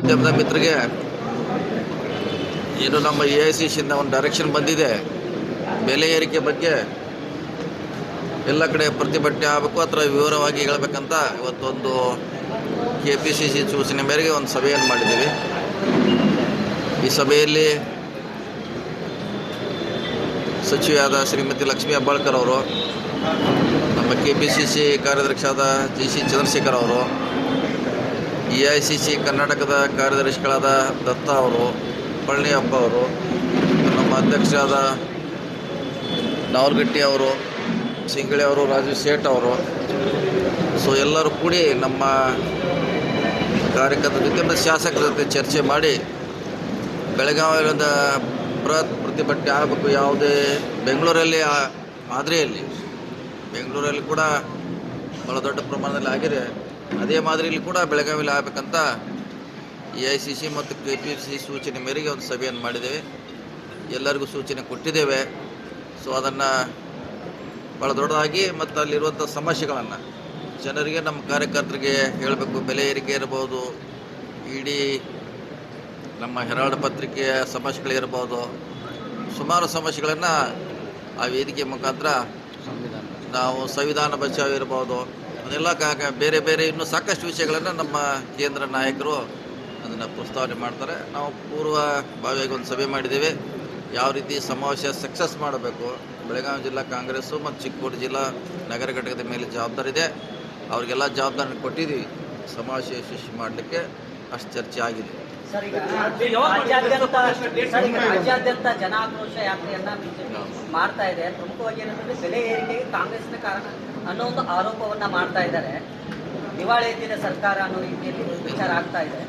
ಮಾಧ್ಯಮದ ಮಿತ್ರರಿಗೆ ಏನು ನಮ್ಮ ಎ ಐ ಸಿ ಸಿಯಿಂದ ಒಂದು ಡೈರೆಕ್ಷನ್ ಬಂದಿದೆ. ಬೆಲೆ ಏರಿಕೆ ಬಗ್ಗೆ ಎಲ್ಲ ಕಡೆ ಪ್ರತಿಭಟನೆ ಆಗಬೇಕು ಅಥವಾ ವಿವರವಾಗಿ ಹೇಳಬೇಕಂತ ಇವತ್ತೊಂದು ಕೆ ಪಿ ಸಿ ಸಿ ಸೂಚನೆ ಮೇರೆಗೆ ಒಂದು ಸಭೆಯನ್ನು ಮಾಡಿದ್ದೀವಿ. ಈ ಸಭೆಯಲ್ಲಿ ಸಚಿವೆಯಾದ ಶ್ರೀಮತಿ ಲಕ್ಷ್ಮೀ ಅಬ್ಬಾಳ್ಕರ್ ಅವರು, ನಮ್ಮ ಕೆ ಪಿ ಸಿ ಸಿ ಕಾರ್ಯದರ್ಶಿಯಾದ ಜಿ ಸಿ ಚಂದ್ರಶೇಖರ್ ಅವರು ಎ ಐ ಸಿ ಸಿ ಕರ್ನಾಟಕದ ಕಾರ್ಯದರ್ಶಿಗಳಾದ ದತ್ತ ಅವರು ಪಳನಿಯಪ್ಪ ಅವರು, ನಮ್ಮ ಅಧ್ಯಕ್ಷರಾದ ನಾವಲ್ಗಟ್ಟಿ ಅವರು, ಸಿಂಗಳಿ ಅವರು ರಾಜೀವ್ ಸೇಠ್ ಅವರು. ಸೊ ಎಲ್ಲರೂ ಕೂಡಿ ನಮ್ಮ ಕಾರ್ಯಕರ್ತರ ಜೊತೆ ಮತ್ತು ಶಾಸಕರ ಜೊತೆ ಚರ್ಚೆ ಮಾಡಿ ಬೆಳಗಾವಿಯಿಂದ ಬೃಹತ್ ಪ್ರತಿಭಟನೆ ಆಗಬೇಕು ಯಾವುದೇ ಬೆಂಗಳೂರಲ್ಲಿ ಮಾದರಿಯಲ್ಲಿ. ಬೆಂಗಳೂರಲ್ಲಿ ಕೂಡ ಭಾಳ ದೊಡ್ಡ ಪ್ರಮಾಣದಲ್ಲಿ ಆಗಿದೆ. ಅದೇ ಮಾದರಿಯಲ್ಲಿ ಕೂಡ ಬೆಳಗಾವಿಯಲ್ಲಿ ಆಗಬೇಕಂತ ಎ ಐ ಸಿ ಸಿ ಮತ್ತು ಕೆ ಪಿ ಸಿ ಸೂಚನೆ ಮೇರೆಗೆ ಒಂದು ಸಭೆಯನ್ನು ಮಾಡಿದ್ದೇವೆ. ಎಲ್ಲರಿಗೂ ಸೂಚನೆ ಕೊಟ್ಟಿದ್ದೇವೆ. ಸೊ ಅದನ್ನು ಭಾಳ ದೊಡ್ಡದಾಗಿ ಮತ್ತು ಅಲ್ಲಿರುವಂಥ ಸಮಸ್ಯೆಗಳನ್ನು ಜನರಿಗೆ ನಮ್ಮ ಕಾರ್ಯಕರ್ತರಿಗೆ ಹೇಳಬೇಕು. ಬೆಲೆ ಏರಿಕೆ ಇರ್ಬೋದು ಇಡೀ ನಮ್ಮ ಹೆರಾಲ್ಡ್ ಪತ್ರಿಕೆಯ ಸಮಸ್ಯೆಗಳಿರ್ಬೋದು ಸುಮಾರು ಸಮಸ್ಯೆಗಳನ್ನು ಆ ವೇದಿಕೆ ಮುಖಾಂತರ ನಾವು ಸಂವಿಧಾನ ಬಚಾವ್ ಇರ್ಬೋದು. ಅದೆಲ್ಲ ಬೇರೆ ಬೇರೆ ಇನ್ನೂ ಸಾಕಷ್ಟು ವಿಷಯಗಳನ್ನು ನಮ್ಮ ಕೇಂದ್ರ ನಾಯಕರು ಅದನ್ನು ಪ್ರಸ್ತಾವನೆ ಮಾಡ್ತಾರೆ. ನಾವು ಪೂರ್ವ ಭಾವಿಯಾಗಿ ಒಂದು ಸಭೆ ಮಾಡಿದ್ದೇವೆ. ಯಾವ ರೀತಿ ಸಮಾವೇಶ ಸಕ್ಸಸ್ ಮಾಡಬೇಕು? ಬೆಳಗಾವಿ ಜಿಲ್ಲಾ ಕಾಂಗ್ರೆಸ್ಸು ಮತ್ತು ಚಿಕ್ಕೋಡಿ ಜಿಲ್ಲಾ ನಗರ ಘಟಕದ ಮೇಲೆ ಜವಾಬ್ದಾರಿ ಇದೆ. ಅವ್ರಿಗೆಲ್ಲ ಜವಾಬ್ದಾರಿ ಕೊಟ್ಟಿದ್ದೀವಿ. ಸಮಾವೇಶ ಯಶಸ್ವಿ ಮಾಡಲಿಕ್ಕೆ ಅಷ್ಟು ಚರ್ಚೆ ಆಗಿದೆ. ರಾಜ್ಯಾದ್ಯಂತ ಯಾತ್ರೆಯನ್ನ ಮಾಡ್ತಾ ಇದೆ. ಪ್ರಮುಖವಾಗಿ ಬೆಲೆ ಏರಿಕೆಗೆ ಕಾಂಗ್ರೆಸ್ನ ಕಾರಣ. ಅನ್ನೋ ಒಂದು ಆರೋಪವನ್ನ ಮಾಡ್ತಾ ಇದ್ದಾರೆ. ದಿವಾಳಿ ಎದ್ದಿದೆ ಸರ್ಕಾರ ಅನ್ನೋ ರೀತಿಯಲ್ಲಿ ವಿಚಾರ ಆಗ್ತಾ ಇದೆ.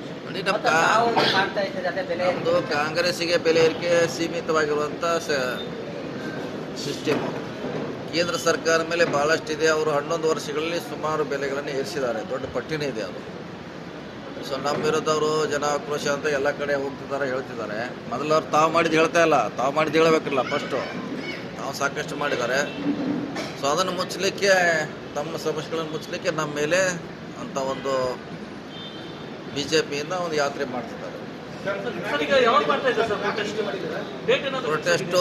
ಮಾಡ್ತಾ ಇದ್ದೀರಿ ಅದೇ ಬೆಲೆ ನಮ್ಮದು ಕಾಂಗ್ರೆಸ್ಸಿಗೆ ಬೆಲೆ ಏರಿಕೆ ಸೀಮಿತವಾಗಿರುವಂಥ ಸಿಸ್ಟಮ್ ಕೇಂದ್ರ ಸರ್ಕಾರ ಮೇಲೆ ಭಾಳಷ್ಟಿದೆ ಅವರು ಹನ್ನೊಂದು ವರ್ಷಗಳಲ್ಲಿ ಸುಮಾರು ಬೆಲೆಗಳನ್ನು ಏರಿಸಿದ್ದಾರೆ. ದೊಡ್ಡ ಪಟ್ಟಿನೇ ಇದೆ ಅದು. ಸೊ ನಮ್ಮ ವಿರುದ್ಧವರು ಜನ ಆಕ್ರೋಶ ಅಂತ ಎಲ್ಲ ಕಡೆ ಹೋಗ್ತಿದ್ದಾರೆ ಹೇಳ್ತಿದ್ದಾರೆ. ಮೊದಲು ಅವ್ರು ತಾವು ಮಾಡಿದ್ದು ಹೇಳ್ತಾ ಇಲ್ಲ. ತಾವು ಮಾಡಿದ್ದು ಹೇಳಬೇಕಿಲ್ಲ ಫಸ್ಟು ತಾವು ಸಾಕಷ್ಟು ಮಾಡಿದ್ದಾರೆ. ಸೊ ಅದನ್ನು ಮುಚ್ಚಲಿಕ್ಕೆ, ತಮ್ಮ ಸಮಸ್ಯೆಗಳನ್ನು ಮುಚ್ಚಲಿಕ್ಕೆ ನಮ್ಮ ಮೇಲೆ ಅಂತ ಒಂದು ಬಿ ಜೆ ಪಿಯಿಂದ ಒಂದು ಯಾತ್ರೆ ಮಾಡ್ತಿದ್ದಾರೆ. ಪ್ರೊಟೆಸ್ಟ್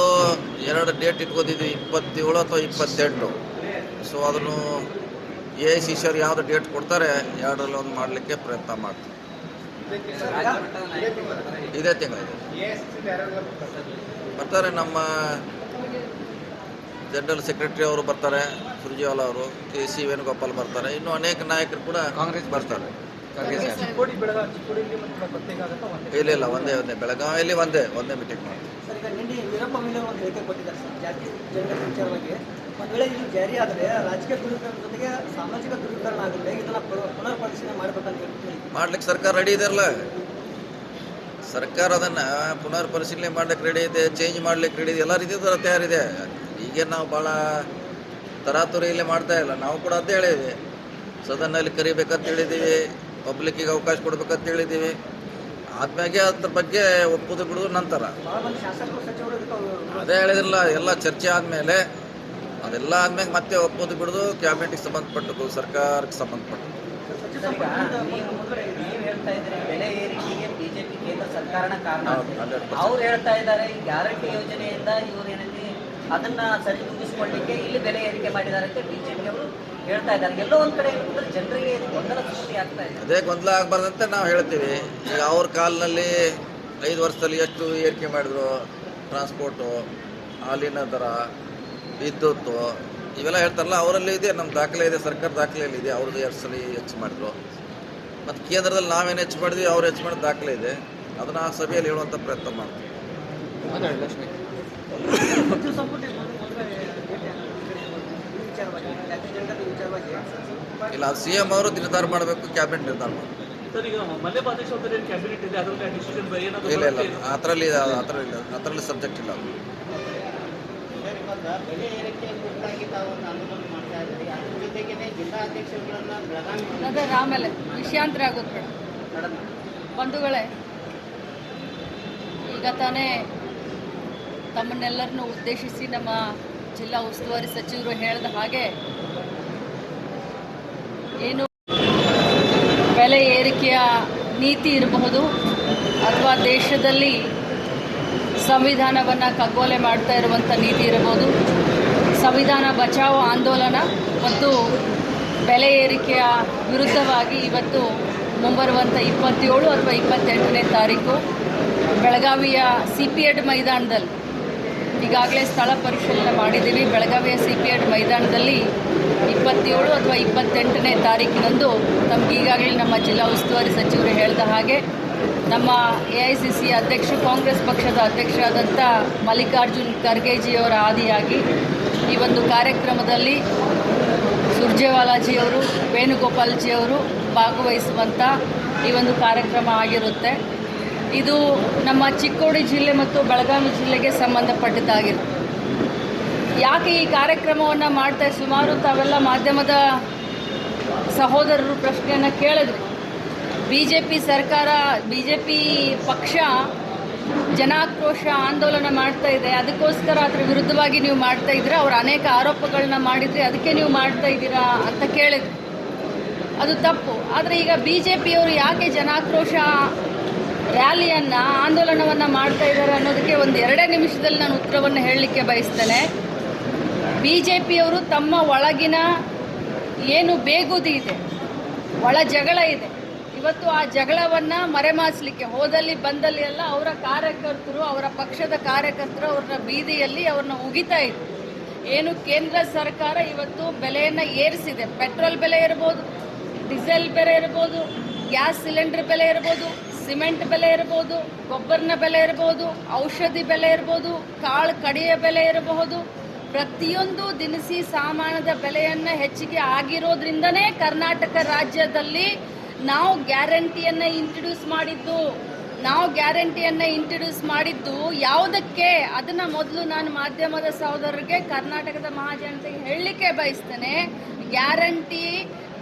ಎರಡು ಡೇಟ್ ಇಟ್ಕೊಂಡಿದ್ವಿ ಇಪ್ಪತ್ತೇಳು ಅಥವಾ ಇಪ್ಪತ್ತೆಂಟು. ಸೊ ಅದನ್ನು ಎ ಐ ಸಿ ಸರ್ ಯಾವುದು ಡೇಟ್ ಕೊಡ್ತಾರೆ, ಎರಡರಲ್ಲಿ ಒಂದು ಮಾಡಲಿಕ್ಕೆ ಪ್ರಯತ್ನ ಮಾಡ್ತೀವಿ. ಇದೇ ತಿಂಗಳಿದೆ. ಬರ್ತಾರೆ ನಮ್ಮ ಜನರಲ್ ಸೆಕ್ರೆಟರಿ ಅವರು ಬರ್ತಾರೆ ಸುರ್ಜೇವಾಲ ಅವರು ಕೆ ಸಿ ವೇಣುಗೋಪಾಲ್ ಬರ್ತಾರೆ ಇನ್ನೂ ಅನೇಕ ನಾಯಕರು ಕೂಡ ಕಾಂಗ್ರೆಸ್ ಬರ್ತಾರೆ. ಇಲ್ಲ ಇಲ್ಲ ಒಂದೇ ಒಂದೇ ಬೆಳಗಾವಿಯಲ್ಲಿ ಒಂದೇ ಒಂದೇ ಮೀಟಿಂಗ್ ಮಾಡ್ತೀವಿ ಇದು ಜಾರಿ ಆದರೆ ರಾಜಕೀಯ ಜೊತೆಗೆ ಸಾಮಾಜಿಕ ಆಗುತ್ತೆ ಇದನ್ನ ಪುನರ್- ಪರಿಶೀಲನೆ ಮಾಡಬೇಕಂತ ಮಾಡ್ಲಿಕ್ಕೆ ಸರ್ಕಾರ ರೆಡಿ ಇದೆಯಲ್ಲ? ಸರ್ಕಾರ ಅದನ್ನು ಪುನರ್ ಪರಿಶೀಲನೆ ಮಾಡ್ಲಿಕ್ಕೆ ರೆಡಿ ಇದೆ ಚೇಂಜ್ ಮಾಡ್ಲಿಕ್ಕೆ ರೆಡಿ ಇದೆ ಎಲ್ಲ ರೀತಿಯ ತಯಾರಿದೆ. ಈಗ ನಾವು ಭಾಳ ತರಾತುರಿಯಲ್ಲಿ ಮಾಡ್ತಾ ಇಲ್ಲ. ನಾವು ಕೂಡ ಅಂತ ಹೇಳಿದ್ವಿ. ಸದನಲ್ಲಿ ಕರಿಬೇಕಂತ ಹೇಳಿದ್ದೀವಿ ಪಬ್ಲಿಕ್ಕಿಗೆ ಅವಕಾಶ ಕೊಡ್ಬೇಕಂತ ಹೇಳಿದ್ದೀವಿ. ಆದ್ಮ್ಯಾಗೆ ಅದ್ರ ಬಗ್ಗೆ ಒಪ್ಪುದು ಬಿಡುದು ನಂತರ. ಅದೇ ಹೇಳಿದ್ರಲ್ಲ ಎಲ್ಲ ಚರ್ಚೆ ಆದಮೇಲೆ ಅದೆಲ್ಲ ಆದ್ಮೇಲೆ ಮತ್ತೆ ಒಪ್ಪುದು ಬಿಡುದು ಕ್ಯಾಬಿನೆಟ್ಗೆ ಸಂಬಂಧಪಟ್ಟದ್ದು ಸರ್ಕಾರಕ್ಕೆ ಸಂಬಂಧಪಟ್ಟು ನೀವು ನೀವು ಹೇಳ್ತಾ ಇದ್ದೀರಿ ಬೆಲೆ ಏರಿಕೆಗೆ ಬಿಜೆಪಿ ಕೇಂದ್ರ ಸರ್ಕಾರನ ಕಾರಣ. ಹೌದು, 100%. ಅವ್ರು ಹೇಳ್ತಾ ಇದ್ದಾರೆ ಗ್ಯಾರಂಟಿ ಯೋಜನೆಯಿಂದ ಇವ್ರು ಏನೈತಿ ಅದನ್ನ ಸರಿದೂಗಿಸ್ಕೊಳ್ಳಿಕ್ಕೆ ಇಲ್ಲಿ ಬೆಲೆ ಏರಿಕೆ ಮಾಡಿದ್ದಾರೆ ಅಂತ ಬಿಜೆಪಿ ಅವರು ಹೇಳ್ತಾ ಇದ್ದಾರೆ. ಎಲ್ಲೋ ಒಂದ್ ಕಡೆ ಜನರಿಗೆ ಗೊಂದಲ ಸೃಷ್ಟಿ ಆಗ್ತಾ ಇದೆ. ಅದೇ ಗೊಂದಲ ಆಗಬಾರ್ದಂತೆ ನಾವು ಹೇಳ್ತೀವಿ. ಈಗ ಅವ್ರ ಕಾಲದಲ್ಲಿ ಐದು ವರ್ಷದಲ್ಲಿ ಎಷ್ಟು ಏರಿಕೆ ಮಾಡಿದ್ರು? ಟ್ರಾನ್ಸ್ಪೋರ್ಟು ಹಾಲಿನ ದರ ವಿದ್ಯುತ್ತು ಇವೆಲ್ಲ ಹೇಳ್ತಾರಲ್ಲ ಅವರಲ್ಲಿ ಇದೆ ನಮ್ಮ ದಾಖಲೆ ಇದೆ ಸರ್ಕಾರ ದಾಖಲೆಯಲ್ಲಿ ಇದೆ ಅವ್ರದ್ದು ಎರಡು ಸಲ ಹೆಚ್ಚು ಮಾಡಿದ್ರು. ಮತ್ತು ಕೇಂದ್ರದಲ್ಲಿ ನಾವೇನು ಹೆಚ್ಚು ಮಾಡಿದ್ವಿ ಅವ್ರು ಹೆಚ್ಚು ಮಾಡಿದ ದಾಖಲೆ ಇದೆ. ಅದನ್ನು ಆ ಸಭೆಯಲ್ಲಿ ಹೇಳುವಂಥ ಪ್ರಯತ್ನ ಮಾಡ್ತೀವಿ. ಸಚಿವ ಸಂಪುಟ ಇಲ್ಲ ಸಿ ಎಂ ಅವರು ನಿರ್ಧಾರ ಮಾಡಬೇಕು ಕ್ಯಾಬಿನೆಟ್ ನಿರ್ಧಾರ ಮಾಡಬೇಕು. ಸರ್ ಈಗ ಮಲ್ಲೆ ಮಾದೇಶ್ ಏನು ಕ್ಯಾಬಿನೆಟ್ ಇದೆ ಅದರಲ್ಲಿ ಡಿಸಿಷನ್ ಏನಾದ್ರು ಇಲ್ಲ ಇಲ್ಲ? ಅದರಲ್ಲಿ ಅದರಲ್ಲಿ ಅದರಲ್ಲಿ ಸಬ್ಜೆಕ್ಟ್ ಇಲ್ಲ. ಅದು ಆಮೇಲೆ ವಿಷಯಾಂತರ ಆಗುತ್ತೆ. ಬಂಧುಗಳೇ ಈಗ ತಾನೇ ತಮ್ಮನ್ನೆಲ್ಲರನ್ನು ಉದ್ದೇಶಿಸಿ ನಮ್ಮ ಜಿಲ್ಲಾ ಉಸ್ತುವಾರಿ ಸಚಿವರು ಹೇಳಿದ ಹಾಗೆ ಏನು ಬೆಲೆ ಏರಿಕೆಯ ನೀತಿ ಇರಬಹುದು ಅಥವಾ ದೇಶದಲ್ಲಿ ಸಂವಿಧಾನವನ್ನು ಕಗ್ಗೊಲೆ ಮಾಡ್ತಾ ಇರುವಂಥ ನೀತಿ ಇರಬಹುದು. ಸಂವಿಧಾನ ಬಚಾವೋ ಆಂದೋಲನ ಮತ್ತು ಬೆಲೆ ಏರಿಕೆಯ ವಿರುದ್ಧವಾಗಿ ಇವತ್ತು ಮುಂಬರುವಂಥ ಇಪ್ಪತ್ತೇಳು ಅಥವಾ ಇಪ್ಪತ್ತೆಂಟನೇ ತಾರೀಕು ಬೆಳಗಾವಿಯ ಸಿ ಪಿ ಎಡ್ ಮೈದಾನದಲ್ಲಿ ಈಗಾಗಲೇ ಸ್ಥಳ ಪರಿಶೀಲನೆ ಮಾಡಿದ್ದೀವಿ. ಬೆಳಗಾವಿಯ ಸಿ ಪಿ ಎಡ್ ಮೈದಾನದಲ್ಲಿ ಇಪ್ಪತ್ತೇಳು ಅಥವಾ ಇಪ್ಪತ್ತೆಂಟನೇ ತಾರೀಕಿನಂದು ತಮ್ಗೆ ಈಗಾಗಲೇ ನಮ್ಮ ಜಿಲ್ಲಾ ಉಸ್ತುವಾರಿ ಸಚಿವರು ಹೇಳಿದ ಹಾಗೆ ನಮ್ಮ ಎ ಐ ಸಿ ಸಿ ಅಧ್ಯಕ್ಷ, ಕಾಂಗ್ರೆಸ್ ಪಕ್ಷದ ಅಧ್ಯಕ್ಷರಾದಂಥ ಮಲ್ಲಿಕಾರ್ಜುನ್ ಖರ್ಗೆಜಿಯವರ ಆದಿಯಾಗಿ ಈ ಒಂದು ಕಾರ್ಯಕ್ರಮದಲ್ಲಿ ಸುರ್ಜೇವಾಲಾಜಿಯವರು, ವೇಣುಗೋಪಾಲ್ಜಿಯವರು ಭಾಗವಹಿಸುವಂಥ ಈ ಒಂದು ಕಾರ್ಯಕ್ರಮ ಆಗಿರುತ್ತೆ. ಇದು ನಮ್ಮ ಚಿಕ್ಕೋಡಿ ಜಿಲ್ಲೆ ಮತ್ತು ಬೆಳಗಾವಿ ಜಿಲ್ಲೆಗೆ ಸಂಬಂಧಪಟ್ಟಿದ್ದಾಗಿರುತ್ತೆ. ಯಾಕೆ ಈ ಕಾರ್ಯಕ್ರಮವನ್ನು ಮಾಡ್ತಾ ಸುಮಾರು ತಾವೆಲ್ಲ ಮಾಧ್ಯಮದ ಸಹೋದರರು ಪ್ರಶ್ನೆಯನ್ನು ಕೇಳಿದ್ರು. ಬಿ ಜೆ ಪಿ ಸರ್ಕಾರ ಬಿ ಜೆ ಪಿ ಪಕ್ಷ ಜನಾಕ್ರೋಶ ಆಂದೋಲನ ಮಾಡ್ತಾ ಇದೆ. ಅದಕ್ಕೋಸ್ಕರ ಅದರ ವಿರುದ್ಧವಾಗಿ ನೀವು ಮಾಡ್ತಾ ಇದ್ದೀರಾ? ಅವರು ಅನೇಕ ಆರೋಪಗಳನ್ನ ಮಾಡಿದ್ರಿ ಅದಕ್ಕೆ ನೀವು ಮಾಡ್ತಾ ಇದ್ದೀರಾ ಅಂತ ಕೇಳಿದ್ರು. ಅದು ತಪ್ಪು. ಆದರೆ ಈಗ ಬಿ ಜೆ ಪಿಯವರು ಯಾಕೆ ಜನಾಕ್ರೋಶ ರ್ಯಾಲಿಯನ್ನು, ಆಂದೋಲನವನ್ನು ಮಾಡ್ತಾ ಇದ್ದಾರೆ ಅನ್ನೋದಕ್ಕೆ ಒಂದು ಎರಡೇ ನಿಮಿಷದಲ್ಲಿ ನಾನು ಉತ್ತರವನ್ನು ಹೇಳಲಿಕ್ಕೆ ಬಯಸ್ತೇನೆ. ಬಿ ಜೆ ಪಿಯವರು ತಮ್ಮ ಒಳಗಿನ ಏನು ಬೇಗುದಿ ಇದೆ, ಒಳ ಜಗಳ ಇದೆ, ಇವತ್ತು ಆ ಜಗಳವನ್ನು ಮರೆಮಾಚಲಿಕ್ಕೆ ಹೋದಲ್ಲಿ ಬಂದಲ್ಲಿ ಎಲ್ಲ ಅವರ ಕಾರ್ಯಕರ್ತರು, ಅವರ ಪಕ್ಷದ ಕಾರ್ಯಕರ್ತರು ಅವ್ರನ್ನ ಬೀದಿಯಲ್ಲಿ ಅವ್ರನ್ನ ಉಗಿತಾ ಇದ್ರು. ಏನು ಕೇಂದ್ರ ಸರ್ಕಾರ ಇವತ್ತು ಬೆಲೆಯನ್ನು ಏರಿಸಿದೆ. ಪೆಟ್ರೋಲ್ ಬೆಲೆ ಇರ್ಬೋದು, ಡೀಸೆಲ್ ಬೆಲೆ ಇರ್ಬೋದು, ಗ್ಯಾಸ್ ಸಿಲಿಂಡರ್ ಬೆಲೆ ಇರ್ಬೋದು ಸಿಮೆಂಟ್ ಬೆಲೆ ಇರ್ಬೋದು ಗೊಬ್ಬರನ ಬೆಲೆ ಇರ್ಬೋದು ಔಷಧಿ ಬೆಲೆ ಇರ್ಬೋದು ಕಾಳು ಕಡಿಯ ಬೆಲೆ ಇರಬಹುದು. ಪ್ರತಿಯೊಂದು ದಿನಸಿ ಸಾಮಾನದ ಬೆಲೆಯನ್ನು ಹೆಚ್ಚಿಗೆ ಆಗಿರೋದ್ರಿಂದನೇ ಕರ್ನಾಟಕ ರಾಜ್ಯದಲ್ಲಿ ನಾವು ಗ್ಯಾರಂಟಿಯನ್ನು ಇಂಟ್ರಡ್ಯೂಸ್ ಮಾಡಿದ್ದು. ನಾವು ಗ್ಯಾರಂಟಿಯನ್ನು ಇಂಟ್ರಡ್ಯೂಸ್ ಮಾಡಿದ್ದು ಯಾವುದಕ್ಕೆ? ಅದನ್ನ ಮೊದಲು ನಾನು ಮಾಧ್ಯಮದ ಸಹೋದರರಿಗೆ, ಕರ್ನಾಟಕದ ಮಹಾಜನತೆಗೆ ಹೇಳಲಿಕ್ಕೆ ಬಯಸ್ತೇನೆ. ಗ್ಯಾರಂಟಿ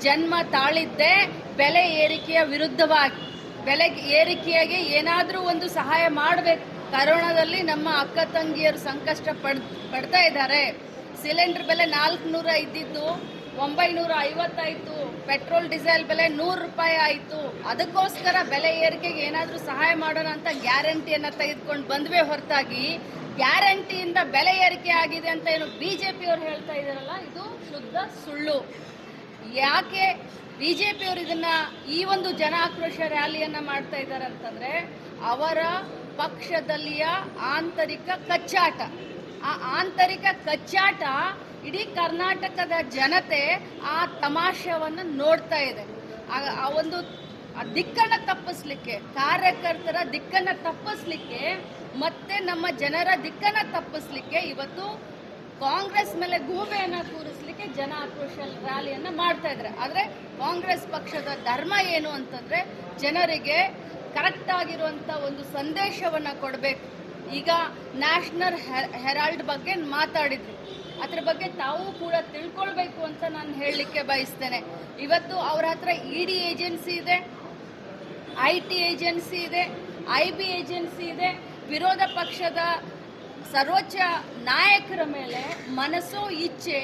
ಜನ್ಮ ತಾಳಿದ್ದೆ ಬೆಲೆ ಏರಿಕೆಯ ವಿರುದ್ಧವಾಗಿ. ಬೆಲೆ ಏರಿಕೆಯಾಗಿ ಏನಾದರೂ ಒಂದು ಸಹಾಯ ಮಾಡಬೇಕು. ಕರೋನಾದಲ್ಲಿ ನಮ್ಮ ಅಕ್ಕ ತಂಗಿಯರು ಸಂಕಷ್ಟ ಪಡ್, ಪಡ್ತಾ ಇದ್ದಾರೆ. ಸಿಲಿಂಡರ್ ಬೆಲೆ ನಾಲ್ಕುನೂರ ಇದ್ದಿದ್ದು ಒಂಬೈನೂರ ಐವತ್ತಾಯಿತು. ಪೆಟ್ರೋಲ್, ಡೀಸೆಲ್ ಬೆಲೆ ನೂರು ರೂಪಾಯಿ ಆಯಿತು. ಅದಕ್ಕೋಸ್ಕರ ಬೆಲೆ ಏರಿಕೆಗೆ ಏನಾದರೂ ಸಹಾಯ ಮಾಡೋಣ ಅಂತ ಗ್ಯಾರಂಟಿಯನ್ನು ತೆಗೆದುಕೊಂಡು ಬಂದ್ವೇ ಹೊರತಾಗಿ ಗ್ಯಾರಂಟಿಯಿಂದ ಬೆಲೆ ಏರಿಕೆ ಆಗಿದೆ ಅಂತ ಏನು ಬಿ ಜೆ ಪಿಯವರು ಹೇಳ್ತಾ ಇದ್ದಾರಲ್ಲ, ಇದು ಶುದ್ಧ ಸುಳ್ಳು. ಯಾಕೆ ಬಿ ಜೆ ಪಿಯವರು ಇದನ್ನ ಈ ಒಂದು ಜನ ಆಕ್ರೋಶ ರ್ಯಾಲಿಯನ್ನ ಮಾಡ್ತಾ ಇದ್ದಾರೆ ಅಂತಂದ್ರೆ ಅವರ ಪಕ್ಷದಲ್ಲಿಯ ಆಂತರಿಕ ಕಚ್ಚಾಟ. ಆ ಆಂತರಿಕ ಕಚ್ಚಾಟ ಇಡೀ ಕರ್ನಾಟಕದ ಜನತೆ ಆ ತಮಾಷೆಯನ್ನು ನೋಡ್ತಾ ಇದೆ. ಆ- ಒಂದು ದಿಕ್ಕನ್ನ ತಪ್ಪಿಸ್ಲಿಕ್ಕೆ, ಕಾರ್ಯಕರ್ತರ ದಿಕ್ಕನ್ನ ತಪ್ಪಿಸ್ಲಿಕ್ಕೆ ಮತ್ತೆ ನಮ್ಮ ಜನರ ದಿಕ್ಕನ್ನ ತಪ್ಪಿಸ್ಲಿಕ್ಕೆ ಇವತ್ತು ಕಾಂಗ್ರೆಸ್ ಮೇಲೆ ಗೂಬೆಯನ್ನ ಕೂರಿಸ್ಲಿಕ್ಕೆ ಜನ ಆಕ್ರೋಶ ರ್ಯಾಲಿಯನ್ನ ಮಾಡ್ತಾ ಇದ್ದಾರೆ ಆದ್ರೆ ಕಾಂಗ್ರೆಸ್ ಪಕ್ಷದ ಧರ್ಮ ಏನು ಅಂತಂದ್ರೆ ಜನರಿಗೆ ಕರೆಕ್ಟ್ ಆಗಿರುವಂತ ಒಂದು ಸಂದೇಶವನ್ನ ಕೊಡಬೇಕು. ಈಗ ನ್ಯಾಷನಲ್ ಹೆರಾಲ್ಡ್ ಬಗ್ಗೆ ಮಾತಾಡಿದ್ರು. ಅದ್ರ ಬಗ್ಗೆ ತಾವು ಕೂಡ ತಿಳ್ಕೊಳ್ಬೇಕು ಅಂತ ನಾನು ಹೇಳಲಿಕ್ಕೆ ಬಯಸ್ತೇನೆ. ಇವತ್ತು ಅವ್ರ ಹತ್ರ ಇ ಡಿ ಏಜೆನ್ಸಿ ಇದೆ ಐ ಟಿ ಏಜೆನ್ಸಿ ಇದೆ ಐ ಬಿ ಏಜೆನ್ಸಿ ಇದೆ, ವಿರೋಧ ಪಕ್ಷದ ಸರ್ವೋಚ್ಚ ನಾಯಕರ ಮೇಲೆ ಮನಸ್ಸು, ಇಚ್ಛೆ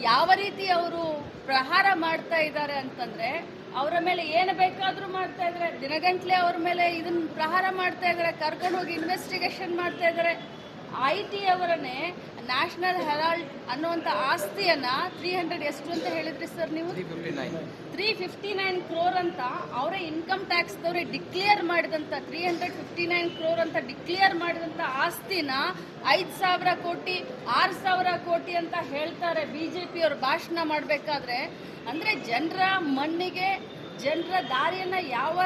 ಯಾವ ರೀತಿ ಅವರು ಪ್ರಹಾರ ಮಾಡ್ತಾ ಇದ್ದಾರೆ ಅಂತಂದ್ರೆ, ಅವರ ಮೇಲೆ ಏನು ಬೇಕಾದರೂ ಮಾಡ್ತಾ ಇದ್ದಾರೆ. ದಿನಗಂಟ್ಲೆ ಅವ್ರ ಮೇಲೆ ಇದನ್ನ ಪ್ರಹಾರ ಮಾಡ್ತಾ ಇದ್ದಾರೆ. ಕರ್ಕೊಂಡು ಹೋಗಿ ಇನ್ವೆಸ್ಟಿಗೇಷನ್ ಮಾಡ್ತಾ ಇದ್ದಾರೆ. ಐ ಟಿ ಅವರನ್ನೇ ನ್ಯಾಷನಲ್ ಹೆರಾಲ್ಡ್ ಅನ್ನುವಂಥ ಆಸ್ತಿಯನ್ನ ತ್ರೀ ಹಂಡ್ರೆಡ್ ಎಷ್ಟು ಅಂತ ಹೇಳಿದ್ರಿ ಸರ್ ನೀವು? ತ್ರೀ ಫಿಫ್ಟಿ ನೈನ್ ಕ್ರೋರ್ ಅಂತ ಅವರೇ ಇನ್ಕಮ್ ಟ್ಯಾಕ್ಸ್ ದವ್ರೆ ಡಿಕ್ಲೇರ್ ಮಾಡಿದಂತ three hundred fifty nine crore ಅಂತ ಡಿಕ್ಲಿಯರ್ ಮಾಡಿದಂತ ಆಸ್ತಿನ ಐದು ಸಾವಿರ ಕೋಟಿ ಆರು ಸಾವಿರ ಕೋಟಿ ಅಂತ ಹೇಳ್ತಾರೆ ಬಿಜೆಪಿ ಅವರು ಭಾಷಣ ಮಾಡಬೇಕಾದ್ರೆ. ಅಂದ್ರೆ ಜನರ ಮಣ್ಣಿಗೆ ಜನರ ದಾರಿಯನ್ನ ಯಾವ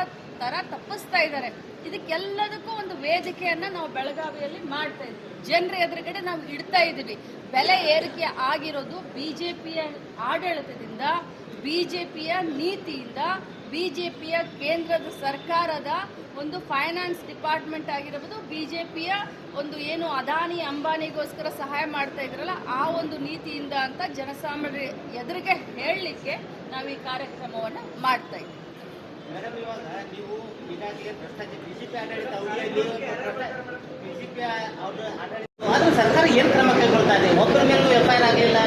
ತರ ತಪ್ಪಿಸ್ತಾ ಇದ್ದಾರೆ. ಇದಕ್ಕೆಲ್ಲದಕ್ಕೂ ಒಂದು ವೇದಿಕೆಯನ್ನ ನಾವು ಬೆಳಗಾವಿಯಲ್ಲಿ ಮಾಡ್ತಾ ಇದ್ವಿ. ಜನರ ಎದುರುಗಡೆ ನಾವು ಇಡ್ತಾ ಇದ್ದೀವಿ. ಬೆಲೆ ಏರಿಕೆ ಆಗಿರೋದು ಬಿಜೆಪಿಯ ಆಡಳಿತದಿಂದ, ಬಿಜೆಪಿಯ ನೀತಿಯಿಂದ, ಬಿಜೆಪಿಯ ಕೇಂದ್ರದ ಸರ್ಕಾರದ ಒಂದು ಫೈನಾನ್ಸ್ ಡಿಪಾರ್ಟ್ಮೆಂಟ್ ಆಗಿರಬಹುದು ಬಿಜೆಪಿಯ ಒಂದು ಏನು ಅದಾನಿ ಅಂಬಾನಿಗೋಸ್ಕರ ಸಹಾಯ ಮಾಡ್ತಾ ಇದ್ರಲ್ಲ, ಆ ಒಂದು ನೀತಿಯಿಂದ ಅಂತ ಜನಸಾಮಾನ್ಯರ ಎದುರಿಗೆ ಹೇಳಲಿಕ್ಕೆ ನಾವು ಈ ಕಾರ್ಯಕ್ರಮವನ್ನು ಮಾಡ್ತಾ ಇದ್ದೀವಿ. ಮೇಡಮ್ ಇವಾಗ ನೀವು ಈಗಾಗಲೇ ಭ್ರಷ್ಟಾಚಾರ ಬಿಜೆಪಿ ಆಡಳಿತ ಅವಧಿಯಲ್ಲಿ ಅವರು ಆಡಳಿತ ಆದ್ರೂ ಸರ್ಕಾರ ಏನು ಕ್ರಮ ಕೈಗೊಳ್ತಾ ಇದೆ? ಒಬ್ಬರ ಮೇಲೂ ಎಫ್ ಐ ಆರ್ ಆಗಲಿಲ್ಲ.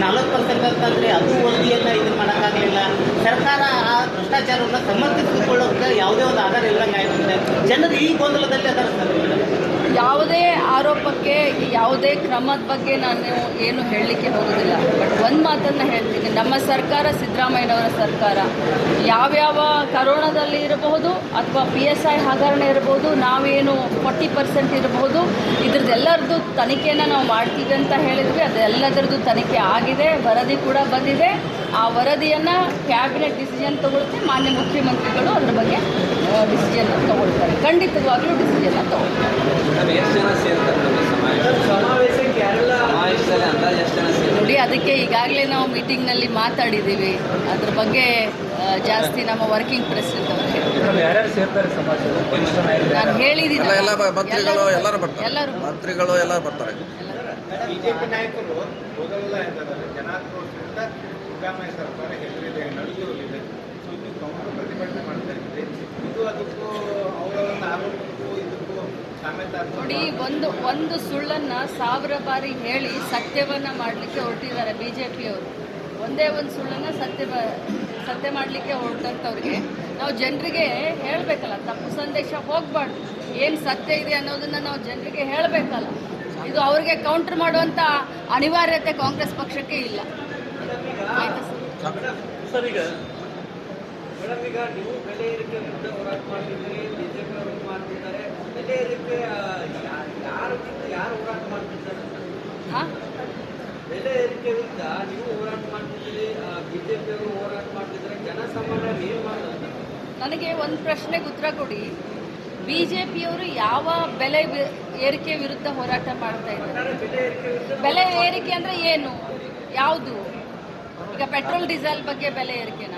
ನಲ್ವತ್ತು ಪರ್ಸೆಂಟ್ ಅಂತಂದ್ರೆ ಅದು ವರದಿಯನ್ನ ಇದನ್ನ ಮಾಡೋಕ್ಕಾಗಲಿಲ್ಲ ಸರ್ಕಾರ ಆ ಭ್ರಷ್ಟಾಚಾರವನ್ನು ಸಮರ್ಥಿಸಿಕೊಳ್ಳೋಕೆ ಯಾವುದೇ ಒಂದು ಆಧಾರ ಇಲ್ಲದಂಗೆ ಆಗುತ್ತೆ ಜನರು ಈ ಗೊಂದಲದಲ್ಲಿ ಅದರ ಸರ್. ಯಾವುದೇ ಆರೋಪಕ್ಕೆ, ಯಾವುದೇ ಕ್ರಮದ ಬಗ್ಗೆ ನಾನು ಏನು ಹೇಳಲಿಕ್ಕೆ ಹೋಗೋದಿಲ್ಲ. ಬಟ್ ಒಂದು ಮಾತನ್ನು ಹೇಳ್ತೀನಿ. ನಮ್ಮ ಸರ್ಕಾರ, ಸಿದ್ದರಾಮಯ್ಯನವರ ಸರ್ಕಾರ, ಯಾವ್ಯಾವ ಕರೋನಾದಲ್ಲಿ ಇರಬಹುದು ಅಥವಾ ಪಿ ಎಸ್ ಐ ಹಗರಣ ಇರಬಹುದು, ನಾವೇನು ಫಾರ್ಟಿ ಪರ್ಸೆಂಟ್ ಇರಬಹುದು, ಇದ್ರದ್ದೆಲ್ಲರದ್ದು ತನಿಖೆನ ನಾವು ಮಾಡ್ತೀವಿ ಅಂತ ಹೇಳಿದ್ವಿ. ಅದೆಲ್ಲದರದ್ದು ತನಿಖೆ ಆಗಿದೆ, ವರದಿ ಕೂಡ ಬಂದಿದೆ. ಆ ವರದಿಯನ್ನು ಕ್ಯಾಬಿನೆಟ್ ಡಿಸಿಷನ್ ತಗೊಳ್ತೀವಿ ಮಾನ್ಯ ಮುಖ್ಯಮಂತ್ರಿಗಳು ಅದ್ರ ಬಗ್ಗೆ. ಡಿಸಿಷನ್ ತಗೊಳ್ತಾರೆ. ಖಂಡಿತವಾಗ್ಲೂ ಡಿಸಿಷನ್ ತಗೊಳ್ತಾರೆ. ಮೇಡಮ್ ಎಷ್ಟು ಜನ ಸೇರ್ತಾರೆ ಸಮಾವೇಶ? ಸಮಾವೇಶಕ್ಕೆ ಯಾರೆಲ್ಲ ಅಂದಾಜು ಎಷ್ಟು ಜನ ಸೇರ್ತಾರೆ? ನೋಡಿ ಅದಕ್ಕೆ ಈಗಾಗಲೇ ನಾವು ಮೀಟಿಂಗ್ನಲ್ಲಿ ಮಾತಾಡಿದ್ದೀವಿ ಅದ್ರ ಬಗ್ಗೆ ಜಾಸ್ತಿ ನಮ್ಮ ವರ್ಕಿಂಗ್ ಪ್ರೆಸಿಡೆಂಟ್ ಅವರು ಹೇಳಿದ್ರು. ಯಾರ್ಯಾರು ಸೇರ್ತಾರೆ ಸಮಾಜ ನಾನು ಹೇಳಿದ್ದೀನಿ ಎಲ್ಲ ಎಲ್ಲ ಮಂತ್ರಿಗಳು ಎಲ್ಲರೂ ಬರ್ತಾರೆ. ಎಲ್ಲರೂ ಮಂತ್ರಿಗಳು ಎಲ್ಲರೂ ಬರ್ತಾರೆ. ಬಿಜೆಪಿ ನಾಯಕರು ಜನಾಕ್ರೋಶದಿಂದ ಸಿದ್ದರಾಮಯ್ಯ ಸರ್ಕಾರ ಹೆಸರಿದೆ ನಡೆಯುವುದಿದೆ ಪ್ರತಿಭಟನೆ ಮಾಡ್ತಾ ಇದ್ದಾರೆ ಇದು ಅದಕ್ಕೂ ಅವರ ಒಂದು ಆರೋಪಕ್ಕೂ ಇದಕ್ಕೂ ನೋಡಿ ಒಂದು ಒಂದು ಸುಳ್ಳನ್ನ ಸಾವಿರ ಬಾರಿ ಹೇಳಿ ಸತ್ಯವನ್ನ ಮಾಡಲಿಕ್ಕೆ ಹೊರಟಿದ್ದಾರೆ ಬಿ ಜೆ ಪಿಯವರು ಒಂದೇ ಒಂದು ಸುಳ್ಳನ್ನ ಸತ್ಯ ಬ- ಸತ್ಯ ಮಾಡ್ಲಿಕ್ಕೆ ಹೊರಟಂಥವ್ರಿಗೆ ನಾವು ಜನರಿಗೆ ಹೇಳಬೇಕಲ್ಲ ತಪ್ಪು ಸಂದೇಶ ಹೋಗಬಾರ್ದು ಏನು ಸತ್ಯ ಇದೆ ಅನ್ನೋದನ್ನ ನಾವು ಜನರಿಗೆ ಹೇಳಬೇಕಲ್ಲ ಇದು ಅವ್ರಿಗೆ ಕೌಂಟರ್ ಮಾಡುವಂಥ ಅನಿವಾರ್ಯತೆ ಕಾಂಗ್ರೆಸ್ ಪಕ್ಷಕ್ಕೆ ಇಲ್ಲ ಆಯ್ತಾ ಸರ್ ಸರ್ ಈಗ ಮೇಡಮ್ ಈಗ ನೀವು ಬೆಲೆ ಏರಿಕೆ ವಿರುದ್ಧ ಹೋರಾಟ ಮಾಡ್ತಿದ್ದೀರಿ ಬಿಜೆಪಿ ಅವರು ಮಾಡ್ತಿದ್ದಾರೆ. ಬೆಲೆ ಏರಿಕೆ ಯಾರು ಯಾರು ಹೋರಾಟ ಮಾಡ್ತಿದ್ದಾರೆ? ಹಾಂ? ಬೆಲೆ ಏರಿಕೆ ವಿರುದ್ಧ ನೀವು ಹೋರಾಟ ಮಾಡ್ತಿದ್ದೀರಿ ಬಿಜೆಪಿ ಅವರು ಹೋರಾಟ ಮಾಡ್ತಿದ್ದಾರೆ ಜನಸಾಮಾನ್ಯರು ಏನು ಮಾಡೋದು? ನನಗೆ ಒಂದು ಪ್ರಶ್ನೆಗೆ ಉತ್ತರ ಕೊಡಿ. ಬಿ ಜೆ ಪಿಯವರು ಯಾವ ಬೆಲೆ ಏರಿಕೆ ವಿರುದ್ಧ ಹೋರಾಟ ಮಾಡ್ತಾ ಇದ್ದಾರೆ? ಬೆಲೆ ಏರಿಕೆ ವಿರುದ್ಧ ಬೆಲೆ ಏರಿಕೆ ಅಂದರೆ ಏನು? ಯಾವುದು? ಈಗ ಪೆಟ್ರೋಲ್ ಡೀಸೆಲ್ ಬಗ್ಗೆ ಬೆಲೆ ಏರಿಕೆನಾ?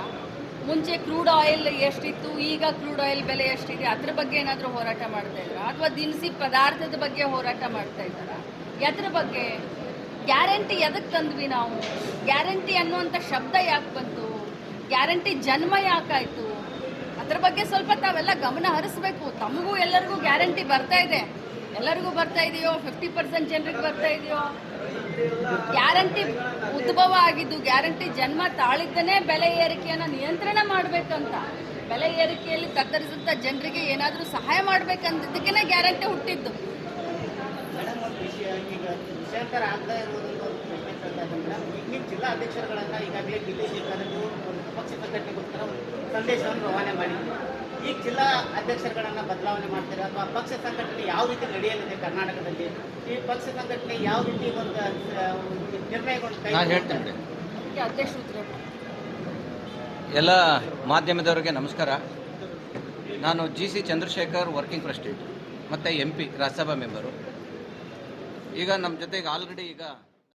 ಮುಂಚೆ ಕ್ರೂಡ್ ಆಯಿಲ್ ಎಷ್ಟಿತ್ತು, ಈಗ ಕ್ರೂಡ್ ಆಯಿಲ್ ಬೆಲೆ ಎಷ್ಟಿದೆ, ಅದ್ರ ಬಗ್ಗೆ ಏನಾದರೂ ಹೋರಾಟ ಮಾಡ್ತಾ ಇದ್ದಾರಾ? ಅಥವಾ ದಿನಸಿ ಪದಾರ್ಥದ ಬಗ್ಗೆ ಹೋರಾಟ ಮಾಡ್ತಾ ಇದ್ದಾರಾ? ಎದ್ರ ಬಗ್ಗೆ? ಗ್ಯಾರಂಟಿ ಎದಕ್ಕೆ ತಂದ್ವಿ ನಾವು? ಗ್ಯಾರಂಟಿ ಅನ್ನುವಂಥ ಶಬ್ದ ಯಾಕೆ ಬಂತು? ಗ್ಯಾರಂಟಿ ಜನ್ಮ ಯಾಕಾಯಿತು ಅದ್ರ ಬಗ್ಗೆ ಸ್ವಲ್ಪ ತಾವೆಲ್ಲ ಗಮನ ಹರಿಸ್ಬೇಕು. ತಮಗೂ ಎಲ್ಲರಿಗೂ ಗ್ಯಾರಂಟಿ ಬರ್ತಾ ಇದೆ. ಎಲ್ಲರಿಗೂ ಬರ್ತಾ ಇದೆಯೋ? ಫಿಫ್ಟಿ ಪರ್ಸೆಂಟ್ ಜನರಿಗೆ ಬರ್ತಾ ಇದೆಯೋ? ಗ್ಯಾರಂಟಿ ಉದ್ಭವ ಆಗಿದ್ದು, ಗ್ಯಾರಂಟಿ ಜನ್ಮ ತಾಳಿದ್ದನೇ ಬೆಲೆ ಏರಿಕೆಯನ್ನು ನಿಯಂತ್ರಣ ಮಾಡಬೇಕಂತ. ಬೆಲೆ ಏರಿಕೆಯಲ್ಲಿ ತತ್ತರಿಸಿದಂಥ ಜನರಿಗೆ ಏನಾದರೂ ಸಹಾಯ ಮಾಡ್ಬೇಕಂತದಕ್ಕೇ ಗ್ಯಾರಂಟಿ ಹುಟ್ಟಿದ್ದು. ಜಿಲ್ಲಾ ಅಧ್ಯಕ್ಷರುಗಳನ್ನ ಈಗಾಗಲೇ ಬಿಜೆಪಿ ಸಂದೇಶವನ್ನು ರವಾನೆ ಮಾಡಿದ್ದೀವಿ ಈಗ ಜಿಲ್ಲಾ ಅಧ್ಯಕ್ಷರುಗಳನ್ನ ಬದಲಾವಣೆ ಮಾಡ್ತಾರೆ? ಅಥವಾ ಪಕ್ಷ ಸಂಘಟನೆ ಯಾವ ರೀತಿ ನಡೆಯಲಿದೆ ಕರ್ನಾಟಕದಲ್ಲಿ? ಈ ಪಕ್ಷ ಸಂಘಟನೆ ಯಾವ ರೀತಿ ಒಂದು ಕೊಡಿ. ಎಲ್ಲ ಮಾಧ್ಯಮದವರಿಗೆ ನಮಸ್ಕಾರ. ನಾನು G C Chandrashekhar working president ಮತ್ತು ಎಂ ಪಿ ರಾಜ್ಯಸಭಾ ಮೆಂಬರು. ಈಗ ನಮ್ಮ ಜೊತೆಗೆ ಆಲ್ರೆಡಿ ಈಗ